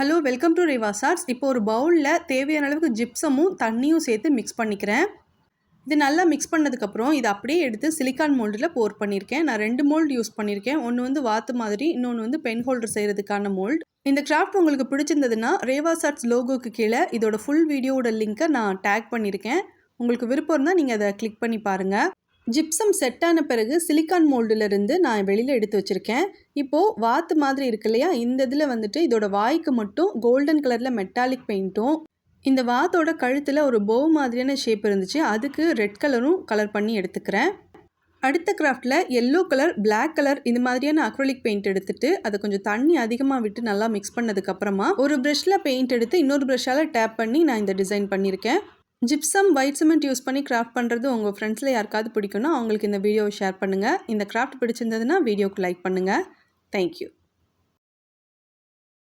Hello welcome to ரிவாசார்ஸ் இப்போ ஒரு பவுலில் தேவையான அளவுக்கு ஜிப்சமும் தண்ணியும் சேர்த்து மிக்ஸ் பண்ணிக்கிறேன். இது நல்லா மிக்ஸ் பண்ணதுக்கப்புறம் இதை அப்படியே எடுத்து சிலிக்கான் மோல்டில் போர் பண்ணியிருக்கேன். நான் ரெண்டு மோல்டு யூஸ் பண்ணியிருக்கேன். ஒன்று வந்து வாத்து மாதிரி இன்னொன்று வந்து பென் ஹோல்டர் செய்கிறதுக்கான மோல்டு இந்த கிராஃப்ட் உங்களுக்கு பிடிச்சிருந்ததுன்னா ரேவாசார்ட்ஸ் லோகோக்கு கீழே இதோட ஃபுல் வீடியோவோட லிங்க்கை நான் டேக் பண்ணியிருக்கேன். உங்களுக்கு விருப்பம் இருந்தால் நீங்கள் அதை கிளிக் பண்ணி பாருங்கள் ஜிப்சம் செட் ஆன பிறகு சிலிக்கான் மோல்டுலேருந்து நான் வெளியில் எடுத்து வச்சுருக்கேன். இப்போது வாத்து மாதிரி இருக்கு இல்லையா? இந்த இதில் வந்துட்டு இதோட வாய்க்கு மட்டும் கோல்டன் கலரில் மெட்டாலிக் பெயிண்ட்டும் இந்த வாத்தோட கழுத்தில் ஒரு போவ் மாதிரியான ஷேப் இருந்துச்சு. அதுக்கு ரெட் கலரும் கலர் பண்ணி எடுத்துக்கிறேன். அடுத்த கிராஃப்டில் எல்லோ கலர் பிளாக் கலர் இந்த மாதிரியான அக்ரலிக் பெயிண்ட் எடுத்துட்டு அதை கொஞ்சம் தண்ணி அதிகமாக விட்டு நல்லா மிக்ஸ் பண்ணதுக்கப்புறமா ஒரு ப்ரெஷ்ஷில் பெயிண்ட் எடுத்து இன்னொரு ப்ரஷ்ஷால் டேப் பண்ணி நான் இந்த டிசைன் பண்ணியிருக்கேன். ஜிப்சம் ஒயிட் சிமெண்ட் யூஸ் பண்ணி கிராஃப்ட் பண்ணுறது உங்கள் ஃப்ரெண்ட்ஸில் யாருக்காவது பிடிக்கும்னா அவங்களுக்கு இந்த வீடியோவை ஷேர் பண்ணுங்கள் இந்த கிராஃப்ட் பிடிச்சிருந்ததுன்னா வீடியோக்கு லைக் பண்ணுங்கள் தேங்க்யூ